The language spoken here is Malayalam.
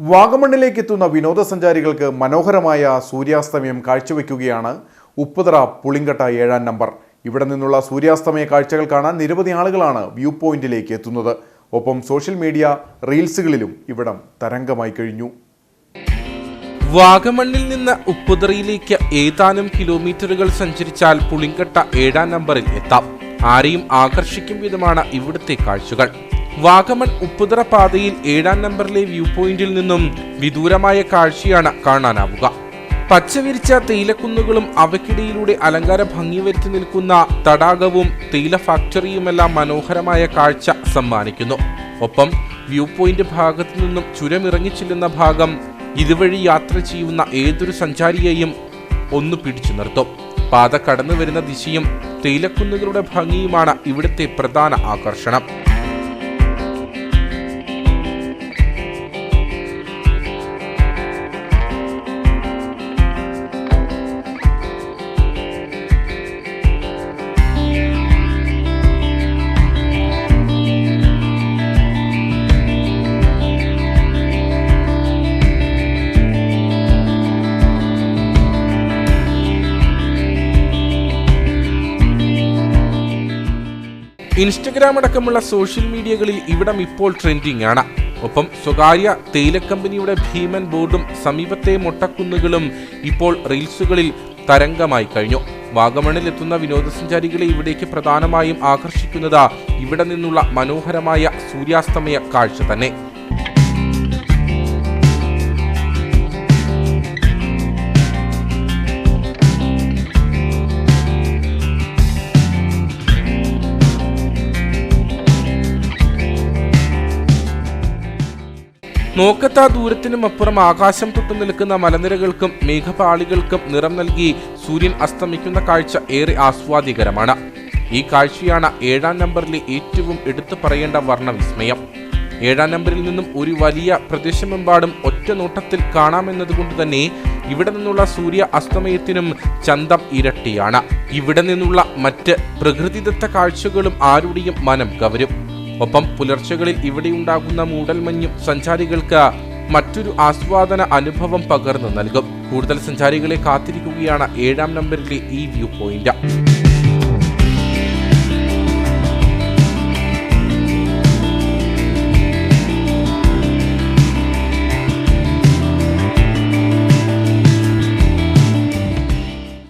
വാഗമണ്ണിലേക്ക് എത്തുന്ന വിനോദസഞ്ചാരികൾക്ക് മനോഹരമായ സൂര്യാസ്തമയം കാഴ്ചവെക്കുകയാണ് ഉപ്പുതറ പുളിങ്കട്ട ഏഴാം നമ്പർ. ഇവിടെ നിന്നുള്ള സൂര്യാസ്തമയ കാഴ്ചകൾ കാണാൻ നിരവധി ആളുകളാണ് വ്യൂ പോയിന്റിലേക്ക് എത്തുന്നത്. ഒപ്പം സോഷ്യൽ മീഡിയ റീൽസുകളിലും ഇവിടം തരംഗമായി കഴിഞ്ഞു. വാഗമണ്ണിൽ നിന്ന് ഉപ്പുതറയിലേക്ക് ഏതാനും കിലോമീറ്ററുകൾ സഞ്ചരിച്ചാൽ പുളിങ്കട്ട ഏഴാം നമ്പറിൽ എത്താം. ആരെയും ആകർഷിക്കും വിധമാണ് ഇവിടുത്തെ കാഴ്ചകൾ. വാഗമൺ ഉപ്പുതറ പാതയിൽ ഏഴാം നമ്പറിലെ വ്യൂ പോയിന്റിൽ നിന്നും വിദൂരമായ കാഴ്ചയാണ് കാണാനാവുക. പച്ചവിരിച്ച തേയിലക്കുന്നുകളും അവയ്ക്കിടയിലൂടെ അലങ്കാര ഭംഗി വരുത്തി നിൽക്കുന്ന തടാകവും തേയില ഫാക്ടറിയുമെല്ലാം മനോഹരമായ കാഴ്ച സമ്മാനിക്കുന്നു. ഒപ്പം വ്യൂ പോയിന്റ് ഭാഗത്തു നിന്നും ചുരമിറങ്ങിച്ചെല്ലുന്ന ഭാഗം ഇതുവഴി യാത്ര ചെയ്യുന്ന ഏതൊരു സഞ്ചാരിയെയും ഒന്ന് പിടിച്ചു നിർത്തും. പാത കടന്നു വരുന്ന ദിശയും തേയിലക്കുന്നുകളുടെ ഭംഗിയുമാണ് ഇവിടുത്തെ പ്രധാന ആകർഷണം. ഇൻസ്റ്റഗ്രാം അടക്കമുള്ള സോഷ്യൽ മീഡിയകളിൽ ഇവിടം ഇപ്പോൾ ട്രെൻഡിംഗ് ആണ് ഒപ്പം സ്വകാര്യ തേയില കമ്പനിയുടെ ഭീമൻ ബോർഡും സമീപത്തെ മൊട്ടക്കുന്നുകളും ഇപ്പോൾ റീൽസുകളിൽ തരംഗമായി കഴിഞ്ഞു. വാഗമണിൽ എത്തുന്ന വിനോദസഞ്ചാരികളെ ഇവിടേക്ക് പ്രധാനമായും ആകർഷിക്കുന്നത് ഇവിടെ നിന്നുള്ള മനോഹരമായ സൂര്യാസ്തമയ കാഴ്ച തന്നെ. നോക്കത്താ ദൂരത്തിനും അപ്പുറം ആകാശം തൊട്ടു നിൽക്കുന്ന മലനിരകൾക്കും മേഘപാളികൾക്കും നിറം നൽകി സൂര്യൻ അസ്തമിക്കുന്ന കാഴ്ച ഏറെ ആസ്വാദികരമാണ്. ഈ കാഴ്ചയാണ് ഏഴാം നമ്പറിലെ ഏറ്റവും എടുത്തു പറയേണ്ട വർണവിസ്മയം. ഏഴാം നമ്പറിൽ നിന്നും ഒരു വലിയ പ്രദേശമെമ്പാടും ഒറ്റ നോട്ടത്തിൽ കാണാമെന്നതുകൊണ്ട് തന്നെ ഇവിടെ നിന്നുള്ള സൂര്യ അസ്തമയത്തിനും ചന്തം ഇരട്ടിയാണ്. ഇവിടെ നിന്നുള്ള മറ്റ് പ്രകൃതിദത്ത കാഴ്ചകളും ആരുടെയും മനം കവരും. ഒപ്പം പുലർച്ചകളിൽ ഇവിടെയുണ്ടാകുന്ന മൂടൽമഞ്ഞും സഞ്ചാരികൾക്ക് മറ്റൊരു ആസ്വാദന അനുഭവം പകർന്നു നൽകും. കൂടുതൽ സഞ്ചാരികളെ കാത്തിരിക്കുകയാണ് ഏഴാം നമ്പറിലെ ഈ വ്യൂ പോയിന്റ്.